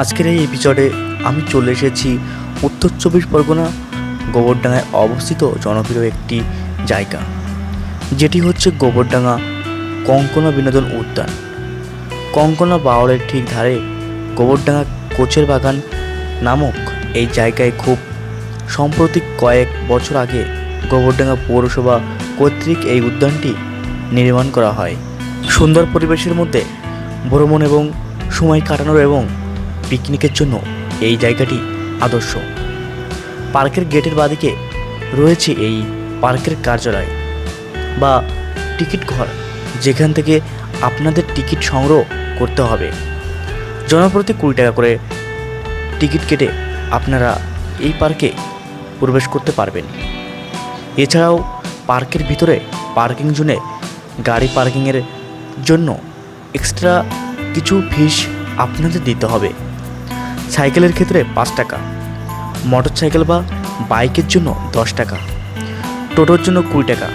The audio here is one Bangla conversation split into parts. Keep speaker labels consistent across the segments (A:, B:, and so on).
A: আজকের এই এপিসোডে আমি চলে এসেছি উত্তর চব্বিশ পরগনা গোবরডাঙ্গায় অবস্থিত জনপ্রিয় একটি জায়গা, যেটি হচ্ছে গোবরডাঙ্গা কঙ্কনা বিনোদন উদ্যান। কঙ্কনা বাওড়ের ঠিক ধারে গোবরডাঙ্গা কোচের বাগান নামক এই জায়গায় খুব সম্প্রতি কয়েক বছর আগে গোবরডাঙ্গা পৌরসভা কর্তৃক এই উদ্যানটি নির্মাণ করা হয়। সুন্দর পরিবেশের মধ্যে ভ্রমণ এবং সময় কাটানোর এবং পিকনিকের জন্য এই জায়গাটি আদর্শ। পার্কের গেটের বাদিকে রয়েছে এই পার্কের কার্যালয় বা টিকিট ঘর, যেখান থেকে আপনাদের টিকিট সংগ্রহ করতে হবে। জনপ্রতি কুড়ি টাকা করে টিকিট কেটে আপনারা এই পার্কে প্রবেশ করতে পারবেন। এছাড়াও পার্কের ভিতরে পার্কিং জোনে গাড়ি পার্কিংয়ের জন্য এক্সট্রা কিছু ফিস আপনাদের দিতে হবে। সাইকেলের ক্ষেত্রে পাঁচ টাকা মোটর সাইকেল বা বাইকের জন্য দশ টাকা, টোটোর জন্য কুড়ি টাকা,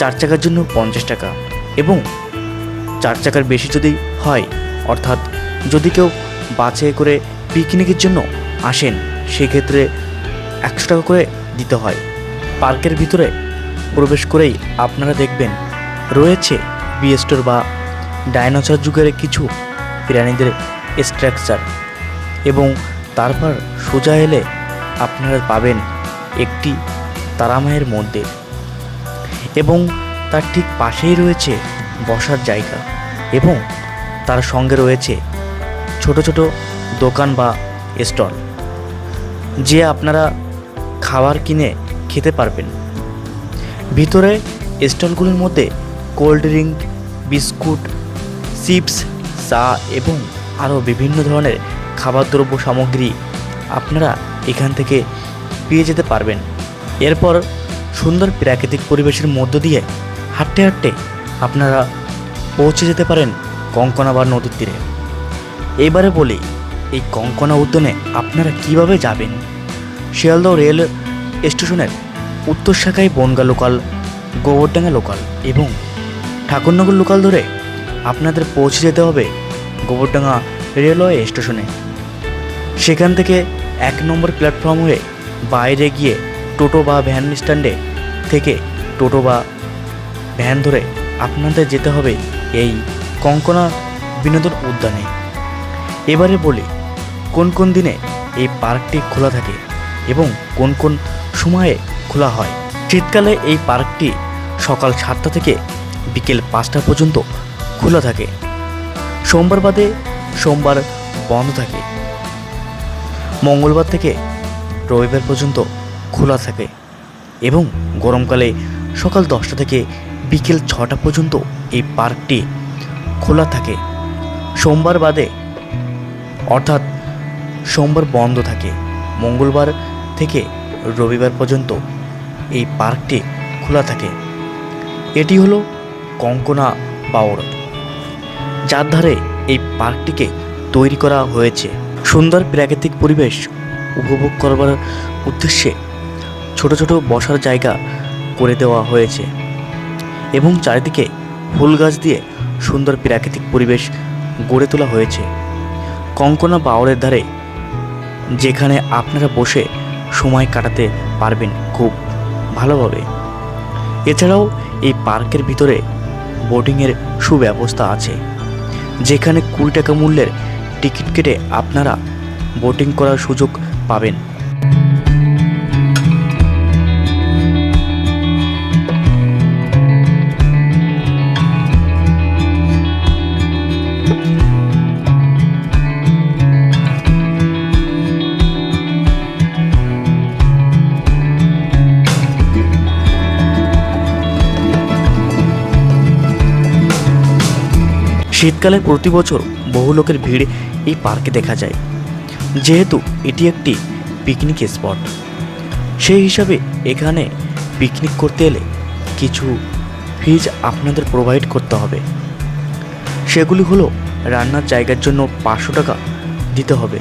A: চার চাকার জন্য পঞ্চাশ টাকা এবং চার চাকার বেশি যদি হয়, অর্থাৎ যদি কেউ বাসে করে পিকনিকের জন্য আসেন, সেক্ষেত্রে একশো টাকা করে দিতে হয়। পার্কের ভিতরে প্রবেশ করেই আপনারা দেখবেন রয়েছে বিএস্টোর বা ডাইনোসর যুগের কিছু প্রাণীদের স্ট্রাকচার এবং তারপর সোজা এলে আপনারা পাবেন একটি তারামায়ের মন্দির এবং তার ঠিক পাশেই রয়েছে বসার জায়গা এবং তার সঙ্গে রয়েছে ছোট ছোট দোকান বা স্টল যে আপনারা খাবার কিনে খেতে পারবেন। ভিতরে স্টলগুলির মধ্যে কোল্ড ড্রিঙ্ক, বিস্কুট, চিপস, চা এবং আরও বিভিন্ন ধরনের খাবারদ্রব্য সামগ্রী আপনারা এখান থেকে পেয়ে যেতে পারবেন। এরপর সুন্দর প্রাকৃতিক পরিবেশের মধ্য দিয়ে হাঁটতে হাঁটতে আপনারা পৌঁছে যেতে পারেন কঙ্কনা বা নদীর তীরে। এবারে বলি, এই কঙ্কনা উদ্যানে আপনারা কীভাবে যাবেন? শিয়ালদহ রেল স্টেশনের উত্তর শাখায় বনগা লোকাল, গোবরডাঙ্গা লোকাল এবং ঠাকুরনগর লোকাল ধরে আপনাদের পৌঁছে যেতে হবে গোবরডাঙ্গা রেলওয়ে স্টেশনে। সেখান থেকে এক নম্বর প্ল্যাটফর্ম হয়ে বাইরে গিয়ে টোটো বা ভ্যান স্ট্যান্ডে থেকে টোটো বা ভ্যান ধরে আপনাদের যেতে হবে এই কঙ্কনা বিনোদন উদ্যানে। এবারে বলি, কোন কোন দিনে এই পার্কটি খোলা থাকে এবং কোন কোন সময়ে খোলা হয়? শীতকালে এই পার্কটি সকাল সাতটা থেকে বিকেল পাঁচটা পর্যন্ত খোলা থাকে। সোমবার বাদে সোমবার বন্ধ থাকে। মঙ্গলবার থেকে রবিবার পর্যন্ত খোলা থাকে এবং গরমকালে সকাল দশটা থেকে বিকেল ছটা পর্যন্ত এই পার্কটি খোলা থাকে। সোমবার বাদে, অর্থাৎ সোমবার বন্ধ থাকে। মঙ্গলবার থেকে রবিবার পর্যন্ত এই পার্কটি খোলা থাকে। এটি হলো কঙ্কনা বাওর যার ধারে এই পার্কটিকে তৈরি করা হয়েছে। সুন্দর প্রাকৃতিক পরিবেশ উপভোগ করবার উদ্দেশ্যে ছোট ছোট বসার জায়গা করে দেওয়া হয়েছে এবং চারিদিকে ফুল গাছ দিয়ে সুন্দর প্রাকৃতিক পরিবেশ গড়ে তোলা হয়েছে। কঙ্কনা বাওরের ধারে যেখানে আপনারা বসে সময় কাটাতে পারবেন খুব ভালোভাবে। এছাড়াও এই পার্কের ভিতরে বোটিংয়ের সুব্যবস্থা আছে, যেখানে কুড়ি টাকা মূল্যের টিকিট কেটে আপনারা বোটিং করার সুযোগ পাবেন। শীতকালে প্রতি বছর বহু লোকের ভিড় এই পার্কে দেখা যায়। যেহেতু এটি একটি পিকনিক স্পট সেই হিসাবে এখানে পিকনিক করতে এলে কিছু ফিজ আপনাদের প্রোভাইড করতে হবে। সেগুলি হলো রান্নার জায়গার জন্য পাঁচশো টাকা দিতে হবে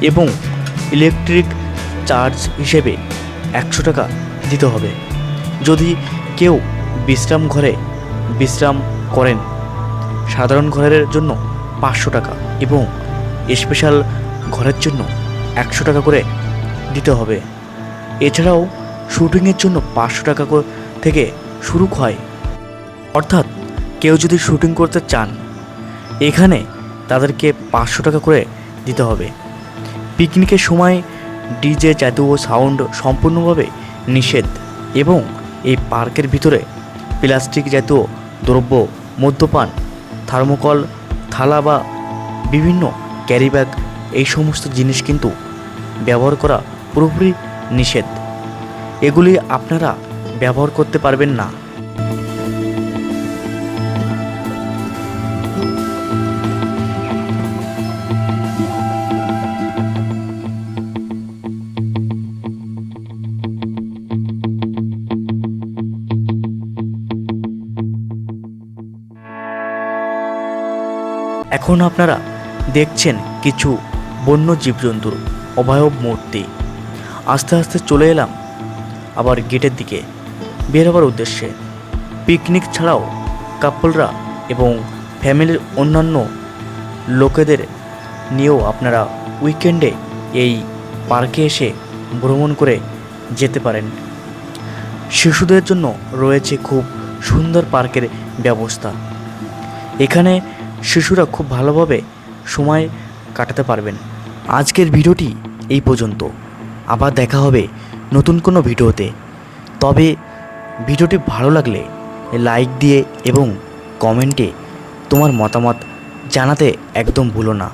A: এবং ইলেকট্রিক চার্জ হিসেবে একশো টাকা দিতে হবে। যদি কেউ বিশ্রাম ঘরে বিশ্রাম করেন, সাধারণ ঘরের জন্য পাঁচশো টাকা। এবং স্পেশাল ঘরের জন্য একশো টাকা করে দিতে হবে। এছাড়াও শুটিংয়ের জন্য পাঁচশো টাকা থেকে শুরু হয়। অর্থাৎ কেউ যদি শুটিং করতে চান, এখানে তাদেরকে পাঁচশো টাকা করে দিতে হবে। পিকনিকের সময় ডিজে জাতীয় সাউন্ড সম্পূর্ণভাবে নিষেধ এবং এই পার্কের ভিতরে প্লাস্টিক জাতীয় দ্রব্য, মদ্যপান থার্মোকল থালা বা বিভিন্ন ক্যারিব্যাগ এই সমস্ত জিনিস কিন্তু ব্যবহার করা পুরোপুরি নিষেধ। এগুলি আপনারা ব্যবহার করতে পারবেন না। এখন আপনারা দেখছেন কিছু বন্য জীবজন্তুর অভয়ব মূর্তি। আস্তে আস্তে চলে এলাম, আবার গেটের দিকে। বের হবার উদ্দেশ্যে পিকনিক ছাড়াও কাপলরা এবং ফ্যামিলির অন্যান্য লোকেদের নিয়েও আপনারা উইকেন্ডে এই পার্কে এসে ভ্রমণ করে যেতে পারেন। শিশুদের জন্য রয়েছে খুব সুন্দর পার্কের ব্যবস্থা। এখানে শিশুরা খুব ভালোভাবে সময় কাটাতে পারবেন। আজকের ভিডিওটি এই পর্যন্ত। আবার দেখা হবে নতুন কোনো ভিডিওতে। তবে ভিডিওটি ভালো লাগলে লাইক দিয়ে এবং কমেন্টে তোমার মতামত জানাতে একদম ভুলো না।